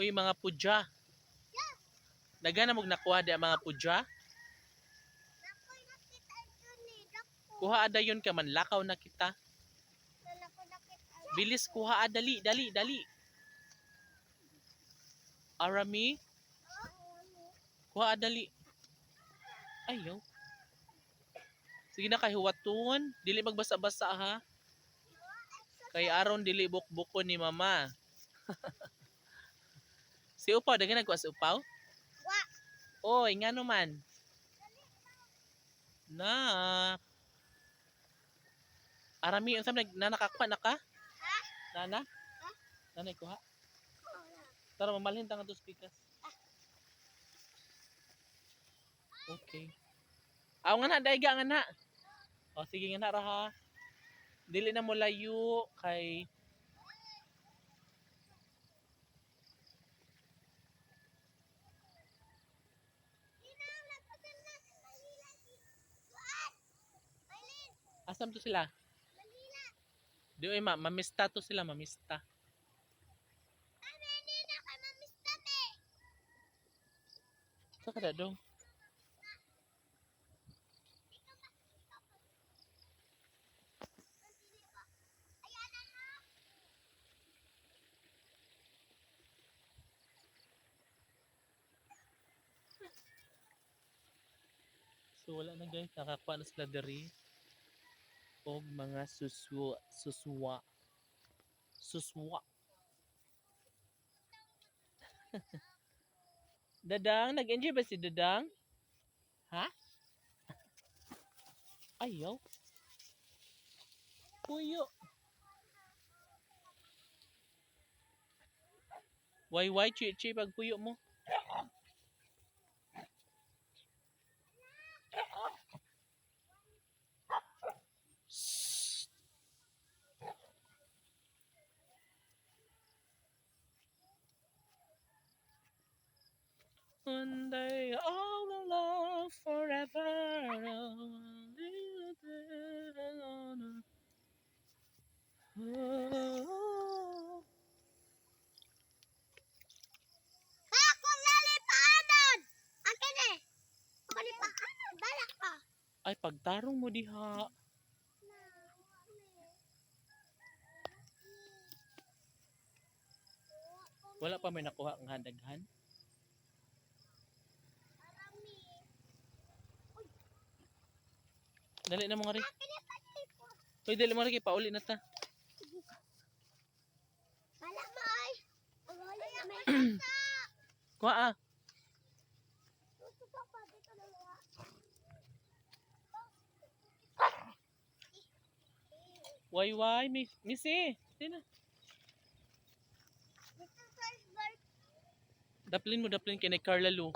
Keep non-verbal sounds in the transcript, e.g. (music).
Uy, mga pudya. Daghan na mong nakuha di ang mga pudya. Kuha ada yun ka man lakaw na kita. Bilis kuha dali, dali, dali. Arami, kuha dali. Ayaw. Sige na kay huwaton. Dili magbasa-basa ha. Kay aron dili bukbuko ni mama. (laughs) si Upaw, daghan nagkuha si Upaw? Wa. Oy, nga naman. Na. Arami, unsam nag na nakakuha na ka? Ha? Nana? Ha? Nanay kuha. Tara, mamalhin tangan to speakers. Okay. Aw nga na, daiga nga na. O, sige nga na ra ha. Dili na mo layo kay asam to sila? Di oy ma, mamista to sila, mamista. Sa kada dong? So wala na guys, nakakuha na sila diri. Og mga suswa, suswa. Suswa. (laughs) Dadang, nag-enjoy ba si Dadang? Ha? Ayaw. Puyo. Why, why, chi, chi, pag puyo mo? One day all alone forever. Oh. Ay, pagtarong mo diha. Wala pa may nakuha ang handaghan. Dali na mga rin. Akin eh, palipo. Uy, dali mo rin kay pauli na ta. Balak mo ay! Huli na may kasa! (clears throat) Kuha ah. Why, why? Miss, missy. Sa bird. Daplin mo, daplin kay ni Carla Lu.